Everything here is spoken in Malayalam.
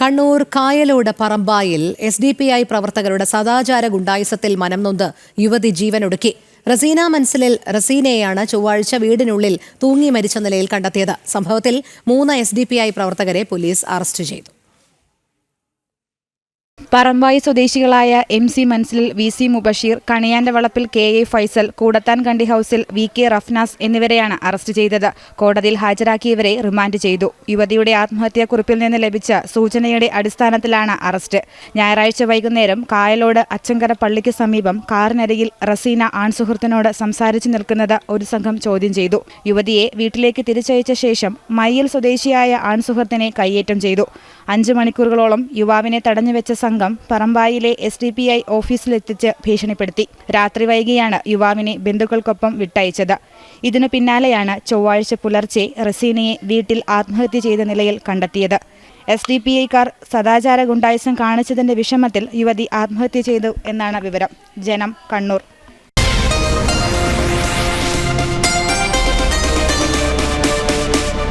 കണ്ണൂർ കായലോട് പറമ്പായിൽ എസ് ഡി പി ഐ പ്രവർത്തകരുടെ സദാചാര ഗുണ്ടായുസത്തിൽ മനം നൊന്ത് യുവതി ജീവനൊടുക്കി. റസീന മൻസിലിൽ റസീനയെയാണ് ചൊവ്വാഴ്ച വീടിനുള്ളിൽ തൂങ്ങി മരിച്ച നിലയിൽ കണ്ടെത്തിയത്. സംഭവത്തിൽ മൂന്ന് എസ് പ്രവർത്തകരെ പോലീസ് അറസ്റ്റ് ചെയ്തു. പറമ്പായി സ്വദേശികളായ എം സി മൻസിലിൽ വി സി മുബഷീർ കണിയാന്റെ വളപ്പിൽ കെ എ ഫൈസൽ കൂടത്താൻ കണ്ടി ഹൌസിൽ വി കെ റഫ്നാസ് എന്നിവരെയാണ് അറസ്റ്റ് ചെയ്തത്. കോടതിയിൽ ഹാജരാക്കിയവരെ റിമാൻഡ് ചെയ്തു. യുവതിയുടെ ആത്മഹത്യാക്കുറിപ്പിൽ നിന്ന് ലഭിച്ച സൂചനയുടെ അടിസ്ഥാനത്തിലാണ് അറസ്റ്റ്. ഞായറാഴ്ച വൈകുന്നേരം കായലോട് അച്ചങ്കര പള്ളിക്ക് സമീപം കാറിനരികിൽ റസീന ആൺസുഹൃത്തിനോട് സംസാരിച്ചു നിൽക്കുന്നത് ഒരു സംഘം ചോദ്യം ചെയ്തു. യുവതിയെ വീട്ടിലേക്ക് തിരിച്ചയച്ച ശേഷം മയ്യിൽ സ്വദേശിയായ ആൺസുഹൃത്തിനെ കയ്യേറ്റം ചെയ്തു. അഞ്ച് മണിക്കൂറുകളോളം യുവാവിനെ തടഞ്ഞുവെച്ച സംഘം പറമ്പായിലെ എസ് ഡി പി ഐ ഓഫീസിലെത്തിച്ച് ഭീഷണിപ്പെടുത്തി. രാത്രി വൈകിയാണ് യുവാവിനെ ബന്ധുക്കൾക്കൊപ്പം വിട്ടയച്ചത്. ഇതിനു പിന്നാലെയാണ് ചൊവ്വാഴ്ച പുലർച്ചെ റസീനയെ വീട്ടിൽ ആത്മഹത്യ ചെയ്ത നിലയിൽ കണ്ടെത്തിയത്. എസ് ഡി പി ഐക്കാർ സദാചാര ഗുണ്ടായുസം കാണിച്ചതിന്റെ വിഷമത്തിൽ യുവതി ആത്മഹത്യ ചെയ്തു എന്നാണ് വിവരം. ജനം കണ്ണൂർ.